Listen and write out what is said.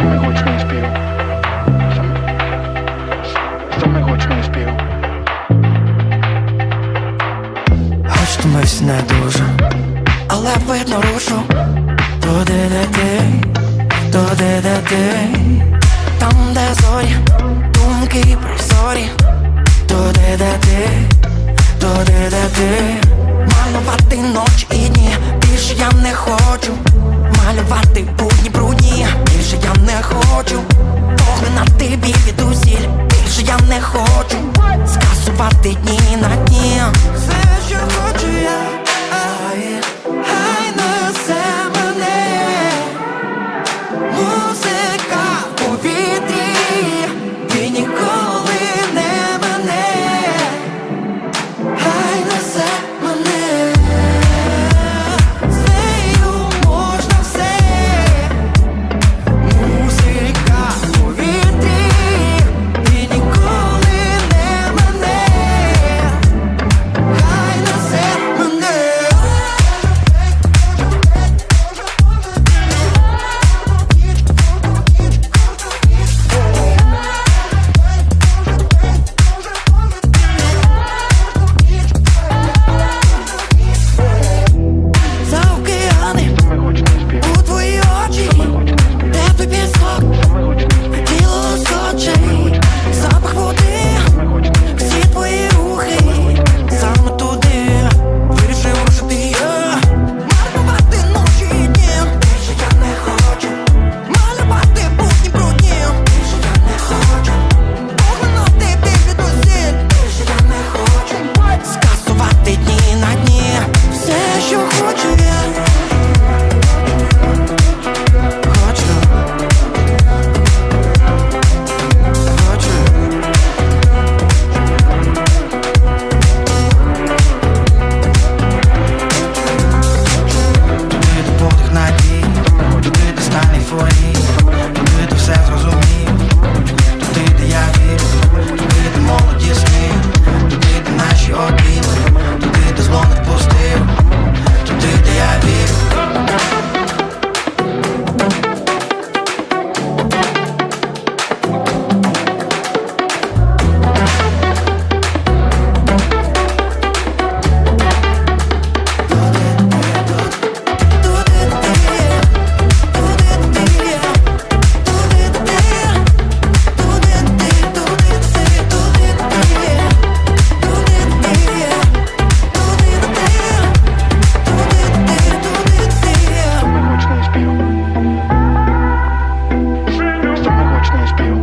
Самий гучний спів. Сам- гучний спів. Хоч не дуже, але видно Туди, де туди, де Там, де зорі, думки прозорі Туди, де туди, де ти. Малювати ночі і дні, більш я не хочу. Малювати хочу, Огнена ти біль від усіль більше я не хочу скасувати дні. spiel.